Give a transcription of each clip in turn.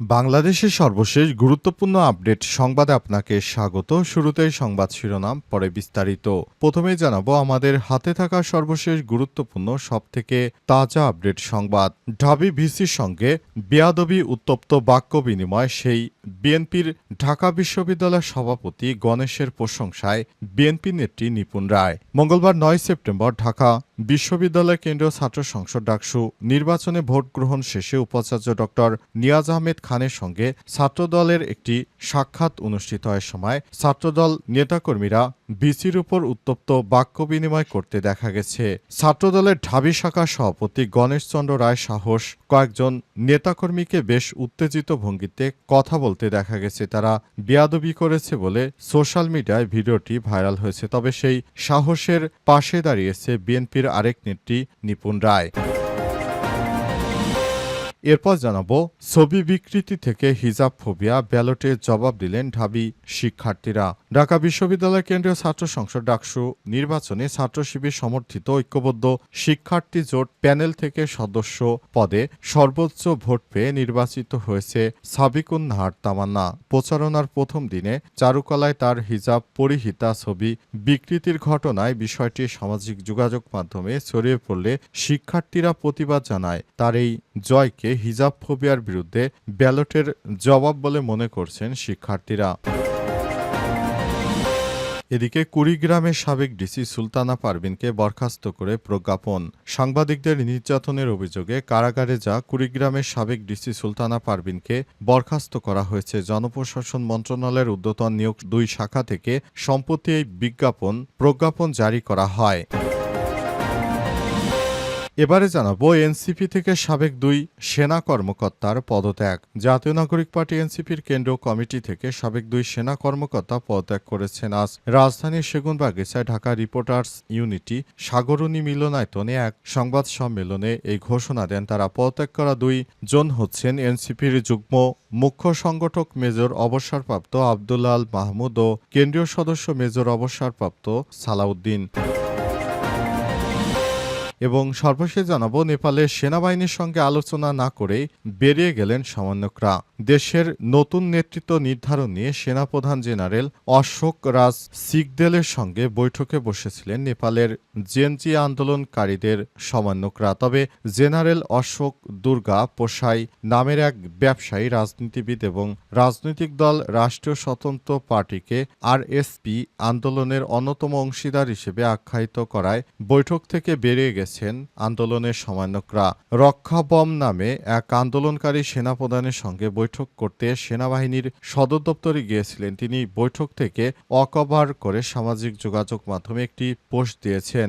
বাংলাদেশের সর্বশেষ গুরুত্বপূর্ণ আপডেট সংবাদে আপনাকে স্বাগত। শুরুতেই সংবাদ শিরোনাম, পরে বিস্তারিত। প্রথমেই জানাব, আমাদের হাতে থাকা সর্বশেষ গুরুত্বপূর্ণ, সবথেকে তাজা আপডেট সংবাদ। ঢাবি ভিসির সঙ্গে বেয়াদবি, উত্তপ্ত বাক্য বিনিময়, সেই বিএনপির ঢাকা বিশ্ববিদ্যালয়ের সভাপতি গণেশের প্রশংসায় বিএনপি নেত্রী নিপুণ রায়। মঙ্গলবার নয় সেপ্টেম্বর ঢাকা বিশ্ববিদ্যালয় কেন্দ্রীয় ছাত্র সংসদ ডাকসু নির্বাচনে ভোট গ্রহণ শেষে উপাচার্য ডক্টর নিয়াজ আহমেদ খানের সঙ্গে ছাত্রদলের একটি সাক্ষাৎ অনুষ্ঠিত হয় সময় ছাত্রদল নেতাকর্মীরা বিসির উপর উত্তপ্ত বাক্য বিনিময় করতে দেখা গেছে। ছাত্রদলের ঢাবি শাখার সভাপতি গণেশচন্দ্র রায় সাহস কয়েকজন নেতাকর্মীকে বেশ উত্তেজিত ভঙ্গিতে কথা বলতে দেখা গেছে। তারা বেয়াদবি করেছে বলে সোশ্যাল মিডিয়ায় ভিডিওটি ভাইরাল হয়েছে। তবে সেই সাহসের পাশে দাঁড়িয়েছে বিএনপির আরেক নেত্রী নিপুণ রায়। এরপর জানাব, ছবি বিকৃতি থেকে হিজাব ফোবিয়া ব্যালটে জবাব দিলেন ঢাবি শিক্ষার্থীরা। ঢাকা বিশ্ববিদ্যালয় কেন্দ্রীয় ছাত্র সংসদ ডাকসু নির্বাচনে ছাত্র শিবির সমর্থিত ঐক্যবদ্ধ শিক্ষার্থী জোট প্যানেল থেকে সদস্য পদে সর্বোচ্চ ভোট পেয়ে নির্বাচিত হয়েছে সাবিকুন নাহার তামান্না। প্রচারণার প্রথম দিনে চারুকলায় তার হিজাব পরিহিতা ছবি বিকৃতির ঘটনায় বিষয়টি সামাজিক যোগাযোগ মাধ্যমে ছড়িয়ে পড়লে শিক্ষার্থীরা প্রতিবাদ জানায়। তার এই জয়কে হিজাব ফোবিয়ার বিরুদ্ধে ব্যালটের জবাব বলে মনে করছেন শিক্ষার্থীরা। এদিকে কুড়িগ্রামের সাবেক ডিসি সুলতানা পারভিনকে বরখাস্ত করে প্রজ্ঞাপন। সাংবাদিকদের নির্যাতনের অভিযোগে কারাগারে যা কুড়িগ্রামের সাবেক ডিসি সুলতানা পারভিনকে বরখাস্ত করা হয়েছে, জনপ্রশাসন মন্ত্রণালয়ের উদ্যতন নিয়োগ দুই শাখা থেকে সম্প্রতি এই বিজ্ঞাপন, প্রজ্ঞাপন জারি করা হয়। এবারে জানাব, এনসিপি থেকে সাবেক দুই সেনা কর্মকর্তার পদত্যাগ। জাতীয় নাগরিক পার্টি এনসিপির কেন্দ্রীয় কমিটি থেকে সাবেক দুই সেনা কর্মকর্তা পদত্যাগ করেছেন আজ। রাজধানীর সেগুনবাগিচায় ঢাকা রিপোর্টার্স ইউনিটি সাগরণী মিলনায়তনে এক সংবাদ সম্মেলনে এই ঘোষণা দেন তারা। পদত্যাগ করা দুই জন হচ্ছেন এনসিপির যুগ্ম মুখ্য সংগঠক মেজর অবসরপ্রাপ্ত আবদুল্লাল মাহমুদ ও কেন্দ্রীয় সদস্য মেজর অবসরপ্রাপ্ত সালাউদ্দিন। এবং সর্বশেষ জানাব, নেপালের সেনাবাহিনীর সঙ্গে আলোচনা না করে বেরিয়ে গেলেন সমন্বয়করা। দেশের নতুন নেতৃত্ব নির্ধারণ নিয়ে সেনাপ্রধান জেনারেল অশোক রাজ সিগদেলের সঙ্গে বৈঠকে বসেছিলেন নেপালের জেনজি আন্দোলনকারীদের সমন্বয়করা। তবে জেনারেল অশোক দুর্গা পোষাই নামের এক ব্যবসায়ী, রাজনীতিবিদ এবং রাজনৈতিক দল রাষ্ট্রীয় স্বতন্ত্র পার্টিকে আরএসপি আন্দোলনের অন্যতম অংশীদার হিসেবে আখ্যায়িত করায় বৈঠক থেকে বেরিয়ে গেছেন আন্দোলনের সমন্বয়করা। রক্ষা বম নামে এক আন্দোলনকারী সেনাপ্রধানের সঙ্গে বৈঠক করতে সেনাবাহিনীর সদর দপ্তরে গিয়েছিলেন। তিনি বৈঠক থেকে অকভার করে সামাজিক যোগাযোগ মাধ্যমে একটি পোস্ট দিয়েছেন।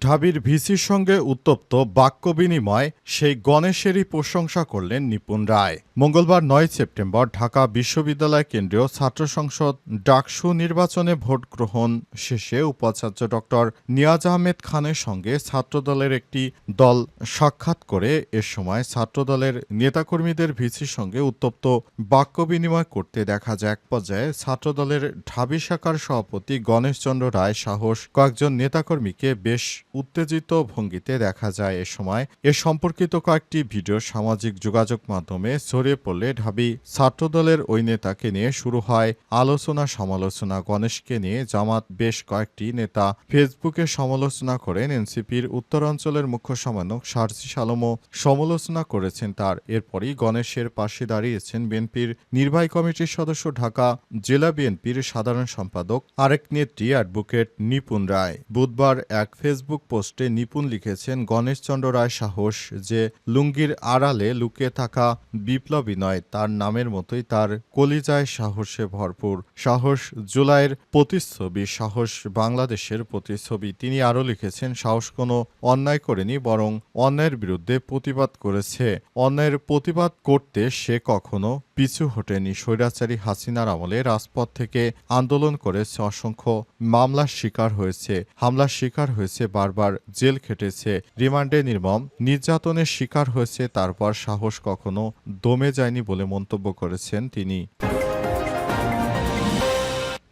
ঢাবির ভিসির সঙ্গে উত্তপ্ত বাক্য বিনিময় সেই গণেশেরই প্রশংসা করলেন নিপুণ রায়। মঙ্গলবার নয় সেপ্টেম্বর ঢাকা বিশ্ববিদ্যালয় কেন্দ্রীয় ছাত্র সংসদ ডাকসু নির্বাচনে ভোট গ্রহণ শেষে উপাচার্য ডক্টর নিয়াজ আহমেদ খানের সঙ্গে ছাত্রদলের একটি দল সাক্ষাৎ করে এ সময় ছাত্রদলের নেতাকর্মীদের ভিসির সঙ্গে উত্তপ্ত বাক্য বিনিময় করতে দেখা যায়। এক পর্যায়ে ছাত্রদলের ঢাবি শাখার সভাপতি গণেশচন্দ্র রায় সাহস কয়েকজন নেতাকর্মীকে বেশ উত্তেজিত ভঙ্গিতে দেখা যায়। এ সময় এ সম্পর্কিত কয়েকটি ভিডিও সামাজিক যোগাযোগ মাধ্যমে ছড়িয়ে পড়লে ঢাবি ছাত্রদলের ওই নেতাকে নিয়ে শুরু হয় আলোচনা সমালোচনা। গণেশকে নিয়ে জামাত বেশ কয়েকটি নেতা ফেসবুকে সমালোচনা করেন। এনসিপির উত্তরাঞ্চলের মুখ্য সমন্বয়ক সার্জিস আলমও সমালোচনা করেছেন তার। এরপরই গণেশের পাশে দাঁড়িয়েছেন বিএনপির নির্বাহী কমিটির সদস্য ঢাকা জেলা বিএনপির সাধারণ সম্পাদক আরেক নেত্রী অ্যাডভোকেট নিপুণ রায়। বুধবার এক ফেসবুক পোস্টে নিপুণ লিখেছেন, গণেশচন্দ্র রায় সাহস যে লুঙ্গির আড়ালে লুকিয়ে থাকা বিপ্লব বিপ্লবী তার নামের মতোই তার কলিজায় সাহসে ভরপুর। সাহস জুলাইয়ের প্রতিচ্ছবি, সাহস বাংলাদেশের প্রতিচ্ছবি। তিনি আরও লিখেছেন, সাহস কোনো অন্যায় করেনি, বরং অন্যায়ের বিরুদ্ধে প্রতিবাদ করেছে। অন্যায়ের প্রতিবাদ করতে সে কখনো পিছু হটেনি স্বৈরাচারী হাসিনার আমলে রাজপথ থেকে আন্দোলন করেছে অসংখ্য মামলার শিকার হয়েছে, হামলার শিকার হয়েছে, বারবার জেল খেটেছে, রিমান্ডে নির্মম, নির্যাতনের শিকার হয়েছে, তারপর সাহস কখনো দমে যায়নি বলে মন্তব্য করেছেন তিনি।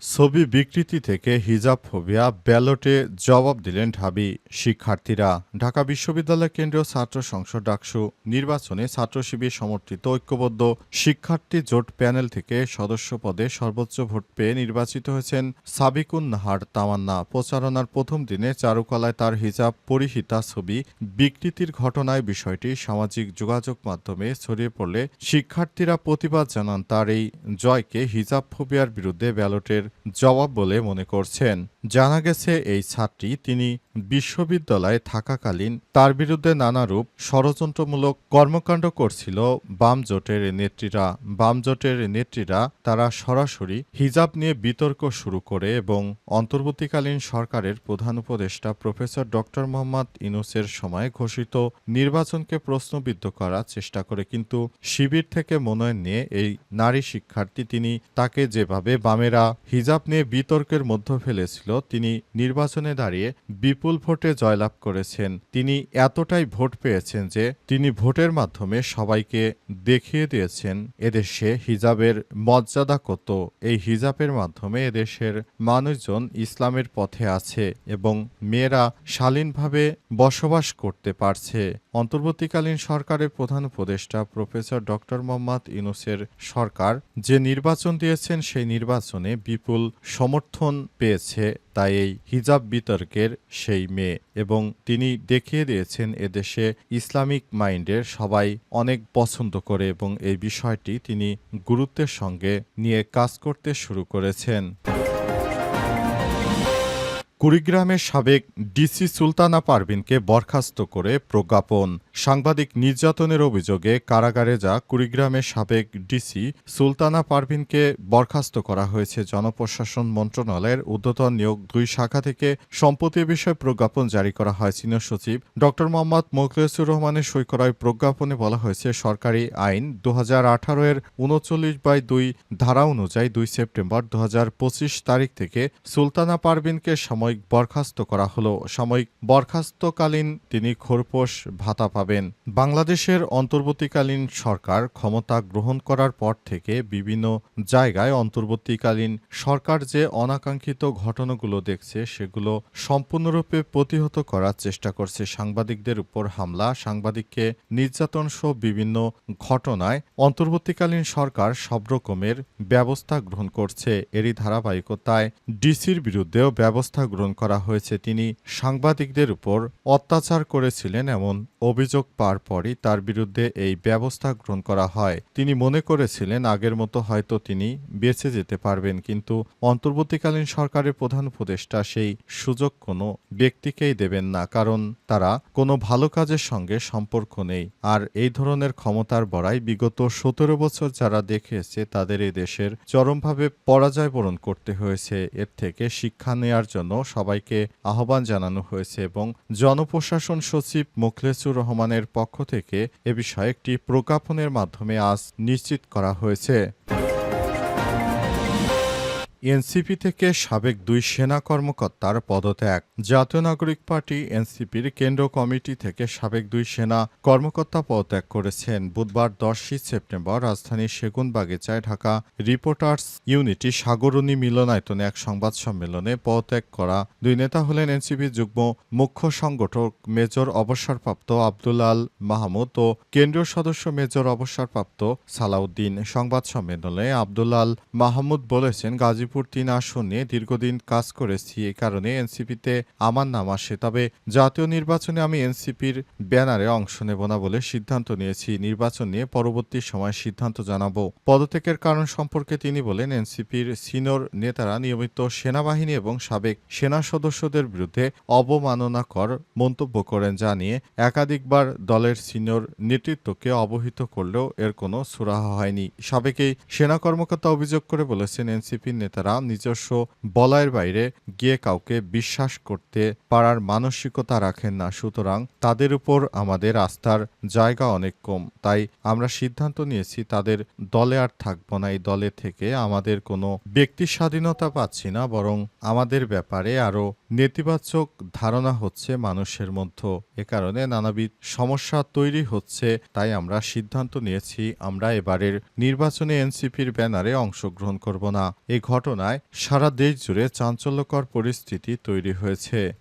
ছবি বিকৃতি থেকে হিজাব ফোবিয়া ব্যালটে জবাব দিলেন ঢাবি শিক্ষার্থীরা। ঢাকা বিশ্ববিদ্যালয় কেন্দ্রীয় ছাত্র সংসদ ডাকসু নির্বাচনে ছাত্র শিবির সমর্থিত ঐক্যবদ্ধ শিক্ষার্থী জোট প্যানেল থেকে সদস্য পদে সর্বোচ্চ ভোট পেয়ে নির্বাচিত হয়েছেন সাবিকুন নাহার তামান্না। প্রচারণার প্রথম দিনে চারুকলায় তার হিজাব পরিহিতা ছবি বিকৃতির ঘটনায় বিষয়টি সামাজিক যোগাযোগ মাধ্যমে ছড়িয়ে পড়লে শিক্ষার্থীরা প্রতিবাদ জানান তার এই জয়কে হিজাব ফোবিয়ার বিরুদ্ধে ব্যালটের জবাব বলে মনে করছেন। জানা গেছে, এই ছাত্রী তিনি বিশ্ববিদ্যালয়ে থাকাকালীন তার বিরুদ্ধে নানারূপ ষড়যন্ত্রমূলক কর্মকাণ্ড করছিল বাম জোটের নেত্রীরা। বাম জোটের নেত্রীরা তারা সরাসরি হিজাব নিয়ে বিতর্ক শুরু করে এবং অন্তর্বর্তীকালীন সরকারের প্রধান উপদেষ্টা প্রফেসর ডক্টর মোহাম্মদ ইনুসের সময় ঘোষিত নির্বাচনকে প্রশ্নবিদ্ধ করার চেষ্টা করে, কিন্তু শিবির থেকে মনোনয়ন নিয়ে এই নারী শিক্ষার্থী তিনি তাকে যেভাবে বামেরা হিজাব নিয়ে বিতর্কের মধ্যে ফেলেছিল, তিনি নির্বাচনে দাঁড়িয়ে বিপুল ভোটে জয়লাভ করেছেন। তিনি এতটাই ভোট পেয়েছেন যে তিনি ভোটের মাধ্যমে সবাইকে দেখিয়ে দিয়েছেন এদেশে হিজাবের মর্যাদা কত। এই হিজাবের মাধ্যমে এদেশের মানুষজন ইসলামের পথে আছে এবং মেয়েরা শালীনভাবে বসবাস করতে পারছে। অন্তর্বর্তীকালীন সরকারের প্রধান উপদেষ্টা প্রফেসর ডক্টর মোহাম্মদ ইনুসের সরকার যে নির্বাচন দিয়েছেন, সেই নির্বাচনে বিপুল সমর্থন পেয়েছে তাই এই হিজাব বিতর্কের সেই মেয়ে এবং তিনি দেখিয়ে দিয়েছেন এদেশে ইসলামিক মাইন্ডের সবাই অনেক পছন্দ করে এবং এই বিষয়টি তিনি গুরুত্বের সঙ্গে নিয়ে কাজ করতে শুরু করেছেন। কুড়িগ্রামের সাবেক ডিসি সুলতানা পারভিনকে বরখাস্ত করে প্রজ্ঞাপন সাংবাদিক নির্যাতনের অভিযোগে কারাগারে যা কুড়িগ্রামের সাবেক ডিসি সুলতানা পারভিনকে বরখাস্ত করা হয়েছে, জনপ্রশাসন মন্ত্রণালয়ের ঊর্ধ্বতন নিয়োগ দুই শাখা থেকে সম্পত্তি বিষয়ে প্রজ্ঞাপন জারি করা হয়। সিনিয়র সচিব ড. মোহাম্মদ মোখলেসুর রহমানের সই করা প্রজ্ঞাপনে বলা হয়েছে, সরকারি আইন দুহাজার আঠারো এর উনচল্লিশ বাই দুই ধারা অনুযায়ী দুই সেপ্টেম্বর দু হাজার পঁচিশ তারিখ থেকে সুলতানা পারভিনকে সাময়িক বরখাস্ত করা হলো। সাময়িক বরখাস্তকালীন তিনি খোরপোশ ভাতা পাবেন। বাংলাদেশের অন্তর্বর্তীকালীন সরকার ক্ষমতা গ্রহণ করার পর থেকে বিভিন্ন জায়গায় অন্তর্বর্তীকালীন সরকার যে অনাকাঙ্ক্ষিত ঘটনাগুলো দেখছে, সেগুলো সম্পূর্ণরূপে প্রতিহত করার চেষ্টা করছে। সাংবাদিকদের উপর হামলা, সাংবাদিককে নির্যাতন সহ বিভিন্ন ঘটনায় অন্তর্বর্তীকালীন সরকার সব রকমের ব্যবস্থা গ্রহণ করছে। এরই ধারাবাহিকতায় ডিসির বিরুদ্ধেও ব্যবস্থা গ্রহণ করা হয়েছে। তিনি সাংবাদিকদের উপর অত্যাচার করেছিলেন এমন অভিযোগ পার পরই তার বিরুদ্ধে এই ব্যবস্থা গ্রহণ করা হয়। তিনি মনে করেছিলেন আগের মতো হয়তো তিনি বেঁচে যেতে পারবেন, কিন্তু অন্তর্বর্তীকালীন সরকারের প্রধান উপদেষ্টা সেই সুযোগ কোনো ব্যক্তিকেই দেবেন না, কারণ তারা কোনো ভালো কাজের সঙ্গে সম্পর্ক নেই। আর এই ধরনের ক্ষমতার বড়াই বিগত সতেরো বছর যারা দেখেছে তাদের এই দেশের চরমভাবে পরাজয় বরণ করতে হয়েছে। এর থেকে শিক্ষা নেয়ার জন্য সবাইকে আহ্বান জানানো হয়েছে এবং জনপ্রশাসন সচিব মোখলেসুর রহমানের পক্ষ থেকে এ বিষয়ে একটি প্রজ্ঞাপনের মাধ্যমে আজ নিশ্চিত করা হয়েছে। এনসিপি থেকে সাবেক দুই সেনা কর্মকর্তার পদত্যাগ। জাতীয় নাগরিক পার্টি এনসিপির কেন্দ্র কমিটি থেকে সাবেক দুই সেনা কর্মকর্তা পদত্যাগ করেছেন। বুধবার দশই সেপ্টেম্বর রাজধানীর সেগুনবাগিচায় ঢাকা রিপোর্টার্স ইউনিটি সাগরণী মিলনায়তনে এক সংবাদ সম্মেলনে পদত্যাগ করা দুই নেতা হলেন এনসিপির যুগ্ম মুখ্য সংগঠক মেজর অবসরপ্রাপ্ত আব্দুল আল মাহমুদ ও কেন্দ্রীয় সদস্য মেজর অবসরপ্রাপ্ত সালাউদ্দিন। সংবাদ সম্মেলনে আব্দুল আল মাহমুদ বলেছেন, গাজীপুর তিন আসন দীর্ঘদিন কাজ করেছি, এ কারণে এনসিপিতে আমার নাম আসে, তবে জাতীয় নির্বাচনে আমি এনসিপির ব্যানারে অংশ নেব না বলে সিদ্ধান্ত নিয়েছি। নির্বাচন নিয়ে পরবর্তী সময় সিদ্ধান্ত জানাব। পদত্যাগের কারণ সম্পর্কে তিনি বলেন, এনসিপির সিনিয়র নেতারা নিয়মিত সেনাবাহিনী এবং সাবেক সেনা সদস্যদের বিরুদ্ধে অবমাননাকর মন্তব্য করেন, যা নিয়ে একাধিকবার দলের সিনিয়র নেতৃত্বকে অবহিত করলেও এর কোনো সুরাহা হয়নি। সাবেকেই সেনা কর্মকর্তা অভিযোগ করে বলেছেন, এনসিপির নেতারা নিজস্ব বলয়ের বাইরে গিয়ে কাউকে বিশ্বাস করতে পারার মানসিকতা রাখেন না, সুতরাং তাদের উপর আমাদের আস্থার জায়গা অনেক কম। তাই আমরা সিদ্ধান্ত নিয়েছি, তাদের দলে আর থাকব না, এই দলে থেকে আমাদের কোনো ব্যক্তি স্বাধীনতা পাচ্ছি না, বরং আমাদের ব্যাপারে আরও নেতিবাচক ধারণা হচ্ছে মানুষের মধ্যে। এ কারণে নানাবিধ সমস্যা তৈরি হচ্ছে, তাই আমরা সিদ্ধান্ত নিয়েছি, আমরা এবারের নির্বাচনে এনসিপির ব্যানারে অংশগ্রহণ করব না। এই ঘটনায় সারা দেশ জুড়ে চাঞ্চল্যকর পরিস্থিতি তৈরি হয়েছে। છે.